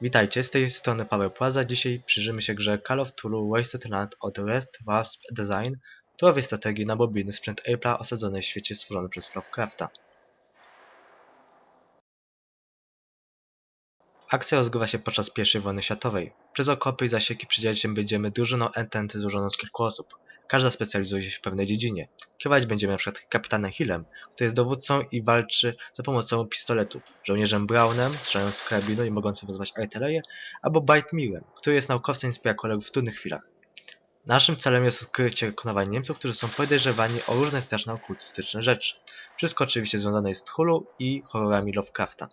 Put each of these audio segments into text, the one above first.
Witajcie, z tej strony Paweł Płaza. Dzisiaj przyjrzymy się grze Call of Cthulhu Wasted Land od Rest Wasp Design, turowej strategii na mobilny sprzęt Apple'a osadzonej w świecie stworzony przez Lovecrafta. Akcja rozgrywa się podczas I wojny światowej. Przez okopy i zasieki się będziemy drużyną Ententy złożoną z kilku osób. Każda specjalizuje się w pewnej dziedzinie. Kierować będziemy np. kapitanem Hillem, który jest dowódcą i walczy za pomocą pistoletu, żołnierzem Brownem, strzelając z karabinu i mogącym wezwać artylerię, albo Bite Mirem, który jest naukowcem i wspiera kolegów w trudnych chwilach. Naszym celem jest odkrycie konowania Niemców, którzy są podejrzewani o różne straszne okultystyczne rzeczy. Wszystko oczywiście związane jest z Hulu i horrorami Lovecrafta.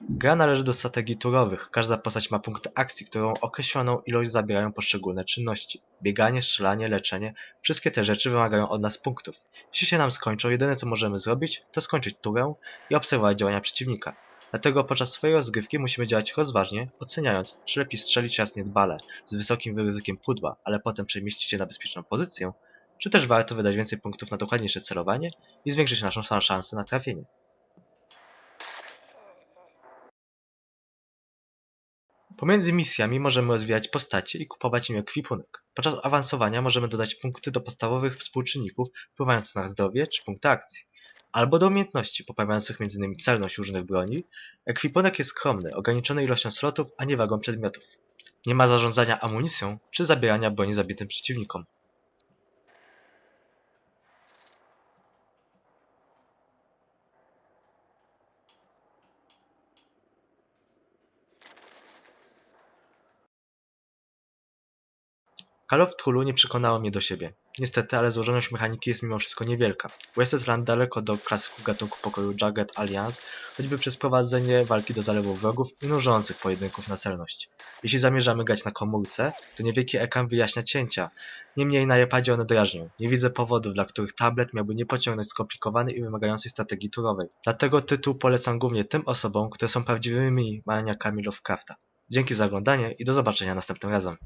Gra należy do strategii turowych. Każda postać ma punkt akcji, którą określoną ilość zabierają poszczególne czynności. Bieganie, strzelanie, leczenie, wszystkie te rzeczy wymagają od nas punktów. Jeśli się nam skończą, jedyne co możemy zrobić, to skończyć turę i obserwować działania przeciwnika. Dlatego podczas swojej rozgrywki musimy działać rozważnie, oceniając, czy lepiej strzelić raz niedbale, z wysokim ryzykiem pudła, ale potem przemieścić się na bezpieczną pozycję, czy też warto wydać więcej punktów na dokładniejsze celowanie i zwiększyć naszą szansę na trafienie. Pomiędzy misjami możemy rozwijać postacie i kupować im ekwipunek. Podczas awansowania możemy dodać punkty do podstawowych współczynników wpływających na zdrowie czy punkty akcji, albo do umiejętności poprawiających m.in. celność różnych broni. Ekwipunek jest skromny, ograniczony ilością slotów, a nie wagą przedmiotów. Nie ma zarządzania amunicją czy zabierania broni zabitym przeciwnikom. Call of Cthulhu nie przekonało mnie do siebie. Niestety, ale złożoność mechaniki jest mimo wszystko niewielka. Wasted Land daleko do klasyków gatunku pokoju Jagged Alliance, choćby przez prowadzenie walki do zalewu wrogów i nużących pojedynków na celność. Jeśli zamierzamy grać na komórce, to niewielki ekran wyjaśnia cięcia. Niemniej na iPadzie one drażnią. Nie widzę powodów, dla których tablet miałby nie pociągnąć skomplikowanej i wymagającej strategii turowej. Dlatego tytuł polecam głównie tym osobom, które są prawdziwymi maniakami Lovecrafta. Dzięki za oglądanie i do zobaczenia następnym razem.